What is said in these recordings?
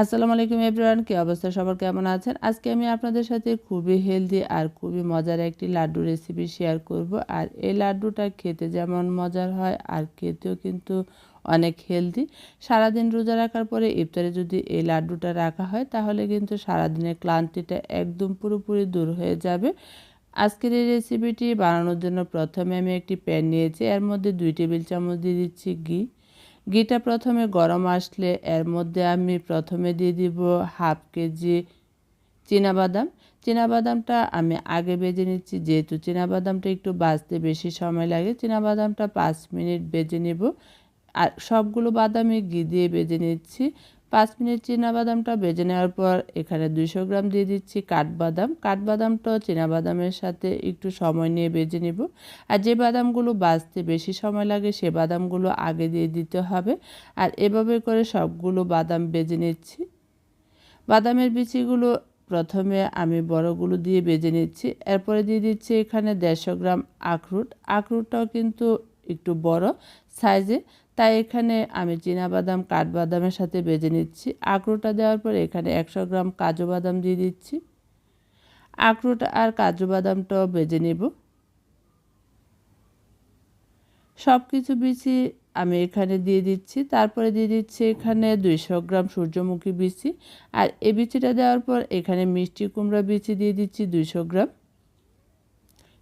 আসসালামু আলাইকুম এভরিওয়ান, কী অবস্থা? সবার কেমন আছেন? আজকে আমি আপনাদের সাথে খুবই হেলদি আর খুবই মজার একটি লাড্ডু রেসিপি শেয়ার করব। আর এই লাড্ডুটা খেতে যেমন মজার হয়, আর খেতেও কিন্তু অনেক হেলদি সারাদিন রোজা রাখার পরে ইফতারে যদি এই লাড্ডুটা রাখা হয়, তাহলে কিন্তু সারাদিনের ক্লান্তিটা একদম পুরোপুরি দূর হয়ে যাবে। আজকের এই রেসিপিটি বানানোর জন্য প্রথমে আমি একটি প্যান নিয়েছি। এর মধ্যে দুই টেবিল চামচ দিয়ে দিচ্ছি ঘি। ঘিটা প্রথমে গরম আসলে, এর মধ্যে আমি প্রথমে দিয়ে দিব হাফ কেজি বাদাম বাদামটা আমি আগে বেজে নিচ্ছি, যেহেতু বাদামটা একটু বাঁচতে বেশি সময় লাগে বাদামটা পাঁচ মিনিট বেজে নেব। আর সবগুলো বাদামই ঘি দিয়ে বেজে নিচ্ছি। পাঁচ মিনিট বাদামটা বেজে নেওয়ার পর এখানে দুইশো গ্রাম দিয়ে দিচ্ছি কাঠবাদাম। কাঠবাদামটাও বাদামের সাথে একটু সময় নিয়ে বেজে নেব। আর যে বাদামগুলো বাজতে বেশি সময় লাগে, সে বাদামগুলো আগে দিয়ে দিতে হবে। আর এভাবে করে সবগুলো বাদাম বেজে নিচ্ছি। বাদামের বিচিগুলো প্রথমে আমি বড়গুলো দিয়ে বেজে নিচ্ছি। এরপরে দিয়ে দিচ্ছি এখানে দেড়শো গ্রাম আখরুট। আখরুটটাও কিন্তু একটু বড় সাইজে। তাই এখানে আমি বাদাম কাঠবাদামের সাথে বেজে নিচ্ছি। আখরোটা দেওয়ার পর এখানে একশো গ্রাম কাজু বাদাম দিয়ে দিচ্ছি। আখরোট আর কাজু বাদামটাও বেজে নেব। সব কিছু বিচি আমি এখানে দিয়ে দিচ্ছি। তারপরে দিয়ে দিচ্ছি এখানে দুইশো গ্রাম সূর্যমুখী বিচি। আর এ বিচিটা দেওয়ার পর এখানে মিষ্টি কুমড়া বিচি দিয়ে দিচ্ছি দুইশো গ্রাম।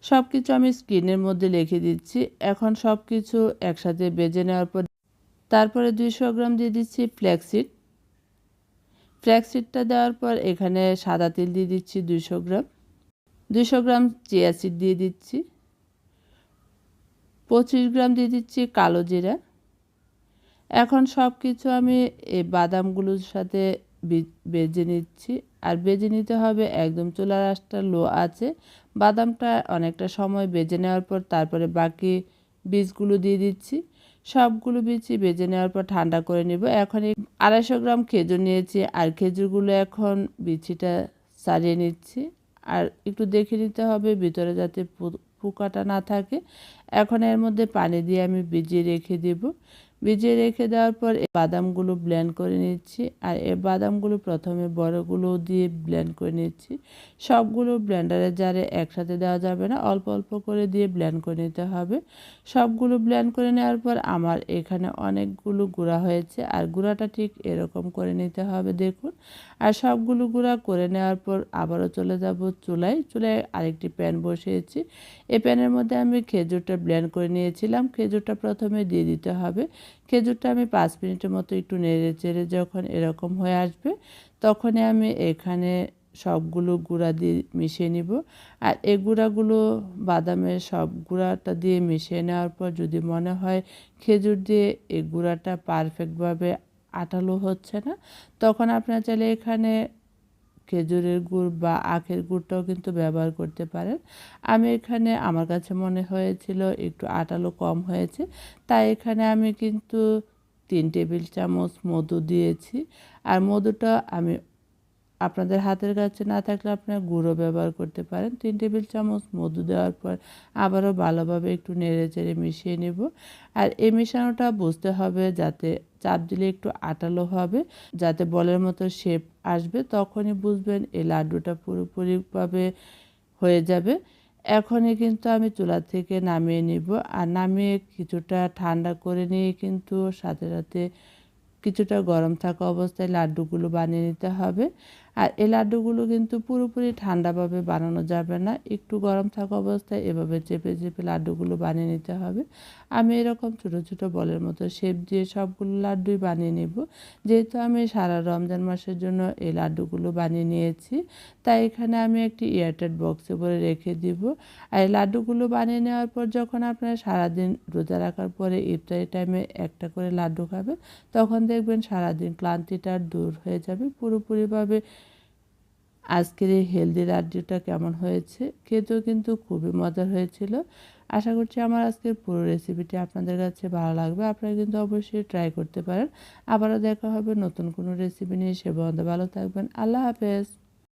সব কিছু আমি স্ক্রিনের মধ্যে লিখে দিচ্ছি। এখন সব কিছু একসাথে বেজে নেওয়ার পর তারপরে দুইশো গ্রাম দিয়ে দিচ্ছি ফ্ল্যাক্সিড ফ্ল্যাক্সিডটা দেওয়ার পর এখানে সাদা তেল দিয়ে দিচ্ছি দুইশো গ্রাম। দুইশো গ্রাম চিয়া সিড দিয়ে দিচ্ছি। পঁচিশ গ্রাম দিয়ে দিচ্ছি কালো জিরা। এখন সব কিছু আমি এই বাদামগুলোর সাথে বেজে নিচ্ছি। আর বেজে নিতে হবে একদম চুলার আঁচটা লো আছে। বাদামটা অনেকটা সময় বেজে নেওয়ার পর তারপরে বাকি বীজগুলো দিয়ে দিচ্ছি। সবগুলো বীজই বেজে নেওয়ার পর ঠান্ডা করে নেব। এখন আড়াইশো গ্রাম খেজুর নিয়েছি। আর খেজুরগুলো এখন বিচিটা সারিয়ে নিচ্ছি। আর একটু দেখে নিতে হবে ভিতরে যাতে পোকাটা না থাকে। এখন এর মধ্যে পানি দিয়ে আমি ভিজিয়ে রেখে দেব। ভিজিয়ে রেখে দেওয়ার পর এই বাদামগুলো ব্লেন্ড করে নিচ্ছি। আর এই বাদামগুলো প্রথমে বড়গুলো দিয়ে ব্লেন্ড করে নিচ্ছি। সবগুলো ব্লেন্ডারের জারে একসাথে দেওয়া যাবে না, অল্প অল্প করে দিয়ে ব্লেন্ড করে নিতে হবে। সবগুলো ব্লেন্ড করে নেওয়ার পর আমার এখানে অনেকগুলো গুঁড়া হয়েছে, আর গুঁড়াটা ঠিক এরকম করে নিতে হবে, দেখুন। আর সবগুলো গুঁড়া করে নেওয়ার পর আবারও চলে যাব চুলায়। চুলায় আরেকটি প্যান বসিয়েছি। এই প্যানের মধ্যে আমি খেজুরটা ব্লেন্ড করে নিয়েছিলাম। খেজুরটা প্রথমে দিয়ে দিতে হবে। খেজুরটা আমি পাঁচ মিনিটের মতো একটু নেড়ে চেড়ে যখন এরকম হয়ে আসবে, তখনই আমি এখানে সবগুলো গুঁড়া দিয়ে মিশিয়ে নিব। আর এই গুঁড়াগুলো বাদামের সব গুঁড়াটা দিয়ে মিশিয়ে নেওয়ার পর যদি মনে হয় খেজুর দিয়ে এই গুঁড়াটা পারফেক্টভাবে আটালো হচ্ছে না, তখন আপনার চাইলে এখানে খেজুরের গুড় বা আখের গুড়টাও কিন্তু ব্যবহার করতে পারেন। আমি এখানে, আমার কাছে মনে হয়েছিল একটু আটালো কম হয়েছে, তাই এখানে আমি কিন্তু তিন টেবিল চামচ মধু দিয়েছি। আর মধুটা আমি আপনাদের হাতের কাছে না থাকলে আপনারা গুঁড়ো ব্যবহার করতে পারেন। তিন টেবিল চামচ মধু দেওয়ার পর আবারও ভালোভাবে একটু নেড়ে চেড়ে মিশিয়ে নেব। আর এই মেশানোটা বুঝতে হবে যাতে চাপ দিলে একটু আটালো হবে, যাতে বলের মতো শেপ আসবে, তখনই বুঝবেন এই লাড্ডুটা পুরোপুরিভাবে হয়ে যাবে। এখনই কিন্তু আমি চুলা থেকে নামিয়ে নিব। আর নামিয়ে কিছুটা ঠান্ডা করে নিয়ে কিন্তু সাথে সাথে কিছুটা গরম থাকা অবস্থায় লাড্ডুগুলো বানিয়ে নিতে হবে। আর এই লাড্ডুগুলো কিন্তু পুরোপুরি ঠান্ডাভাবে বানানো যাবে না। একটু গরম থাকা অবস্থায় এভাবে চেপে চেপে লাড্ডুগুলো বানিয়ে নিতে হবে। আমি এরকম ছোট ছোট বলের মতো শেপ দিয়ে সবগুলো লাড্ডুই বানিয়ে নেব। যেহেতু আমি সারা রমজান মাসের জন্য এই লাড্ডুগুলো বানিয়ে নিয়েছি, তাই এখানে আমি একটি এয়ারটেড বক্সে ভরে রেখে দিব। আর এই লাড্ডুগুলো বানিয়ে নেওয়ার পর যখন আপনারা সারাদিন রোজা রাখার পরে ইফতারি টাইমে একটা করে লাড্ডু খাবেন, তখন দেখবেন সারাদিন ক্লান্তিটা দূর হয়ে যাবে। পুরোপুরিভাবে আজকের এই হেলদি রাজ্যটা কেমন হয়েছে, খেতেও কিন্তু খুবই মজার হয়েছিল। আশা করছি আমার আজকের পুরো রেসিপিটি আপনাদের কাছে ভালো লাগবে। আপনারা কিন্তু অবশ্যই ট্রাই করতে পারেন। আবারও দেখা হবে নতুন কোনো রেসিপি নিয়ে। সে বন্ধ ভালো থাকবেন। আল্লাহ হাফেজ।